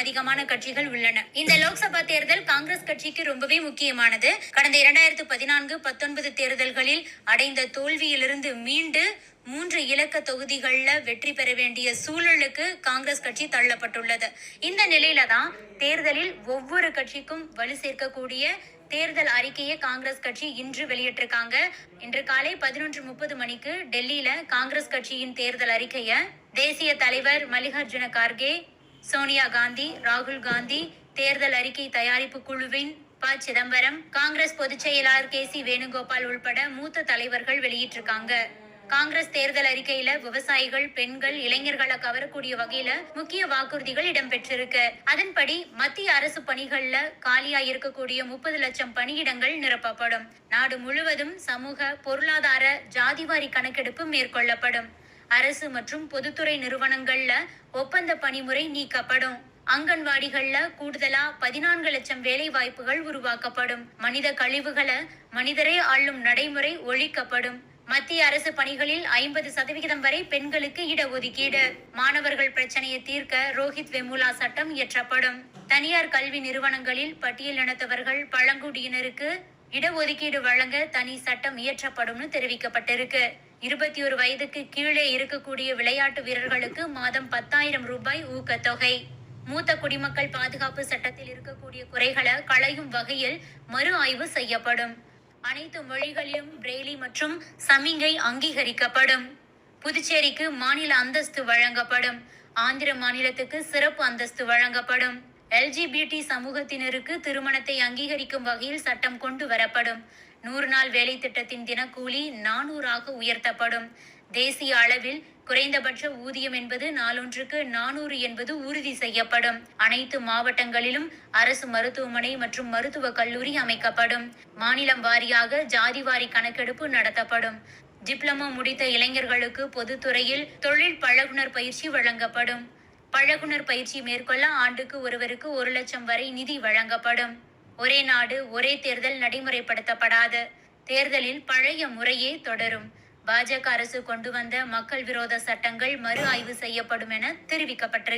கட்சிகள் உள்ளன. இந்த லோக்சபா தேர்தல் காங்கிரஸ் கட்சிக்கு ரொம்பவே முக்கியமானது. கடந்த இரண்டாயிரத்து பதினான்கு பத்தொன்பது தேர்தல்களில் அடைந்த தோல்வியிலிருந்து மீண்டு மூன்று இலக்க தொகுதிகளில் வெற்றி பெற வேண்டிய சூழலுக்கு காங்கிரஸ் கட்சி தள்ளப்பட்டுள்ளது. இந்த நிலையில தான் தேர்தலில் ஒவ்வொரு கட்சிக்கும் வலு சேர்க்கக்கூடிய தேர்தல் அறிக்கையை காங்கிரஸ் கட்சி இன்று வெளியிட்டிருக்காங்க. இன்று காலை பதினொன்று முப்பது மணிக்கு டெல்லியில காங்கிரஸ் கட்சியின் தேர்தல் அறிக்கையை தேசிய தலைவர் மல்லிகார்ஜுன கார்கே சோனியா காந்தி ராகுல் காந்தி தேர்தல் அறிக்கை தயாரிப்பு குழுவின் ப. சிதம்பரம் காங்கிரஸ் பொதுச் செயலாளர் கே. சி. வேணுகோபால் உள்பட மூத்த தலைவர்கள் வெளியிட்டிருக்காங்க. காங்கிரஸ் தேர்தல் அறிக்கையில விவசாயிகள் பெண்கள் இளைஞர்களை கவரக்கூடிய வகையில முக்கிய வாக்குறுதிகள் இடம்பெற்றிருக்கு. அதன்படி மத்திய அரசு பணிகள்ல காலியா இருக்கக்கூடிய முப்பது லட்சம் பணியிடங்கள் நிரப்பப்படும். நாடு முழுவதும் சமூக பொருளாதார ஜாதிவாரி கணக்கெடுப்பு மேற்கொள்ளப்படும். அரசு மற்றும் பொதுத்துறை நிறுவனங்கள்ல ஒப்பந்த பணிமுறை நீக்கப்படும். அங்கன்வாடிகள்ல கூடுதலா பதினான்கு லட்சம் வேலை வாய்ப்புகள் உருவாக்கப்படும். மனித கழிவுகளை மனிதரே ஆளும் நடைமுறை ஒழிக்கப்படும். மத்திய அரசு பணிகளில் ஐம்பது சதவிகிதம் வரை பெண்களுக்கு இடஒதுக்கீடு. மாணவர்கள் பிரச்சனையை தீர்க்க ரோஹித் வெமுலா சட்டம் இயற்றப்படும். தனியார் கல்வி நிறுவனங்களில் பட்டியலினத்தவர்கள் பழங்குடியினருக்கு இடஒதுக்கீடு வழங்க தனி சட்டம் இயற்றப்படும்னு தெரிவிக்கப்பட்டிருக்கு. இருபத்தி ஒரு வயதுக்கு கீழே இருக்கக்கூடிய விளையாட்டு வீரர்களுக்கு மாதம் பத்தாயிரம் ரூபாய் ஊக்கத்தொகை. மூத்த குடிமக்கள் பாதுகாப்பு சட்டத்தில் இருக்கக்கூடிய குறைகளை களையும் வகையில் மறு ஆய்வு செய்யப்படும். அனைத்து மொழிகளிலும் பிரெய்லி மற்றும் சமிங்கை அங்கீகரிக்கப்படும். புதுச்சேரிக்கு மாநில அந்தஸ்து வழங்கப்படும். ஆந்திர மாநிலத்துக்கு சிறப்பு அந்தஸ்து வழங்கப்படும். எல்ஜிபிடி சமூகத்தினருக்கு திருமணத்தை அங்கீகரிக்கும் வகையில் சட்டம் கொண்டு வரப்படும். நூறு நாள் வேலை திட்டத்தின் தினக்கூலி நானூறாக உயர்த்தப்படும். தேசிய அளவில் குறைந்தபட்ச ஊதியம் என்பது நாளொன்றுக்கு நானூறு என்பது உறுதி செய்யப்படும். அனைத்து மாவட்டங்களிலும் அரசு மருத்துவமனை மற்றும் மருத்துவக் கல்லூரி அமைக்கப்படும். மாநிலம் வாரியாக ஜாதிவாரி கணக்கெடுப்பு நடத்தப்படும். டிப்ளமோ முடித்த இளைஞர்களுக்கு பொதுத்துறையில் தொழில் பழகுனர் பயிற்சி வழங்கப்படும். பழகுனர் பயிற்சி மேற்கொள்ள ஆண்டுக்கு ஒருவருக்கு ஒரு லட்சம் வரை நிதி வழங்கப்படும். ஒரே நாடு ஒரே தேர்தல் நடைமுறைப்படுத்தப்படாது. தேர்தலில் பழைய முறையே தொடரும். பாஜக அரசு கொண்டு வந்த மக்கள் விரோத சட்டங்கள் மறு ஆய்வு செய்யப்படும் என தெரிவிக்கப்பட்டிருக்கு.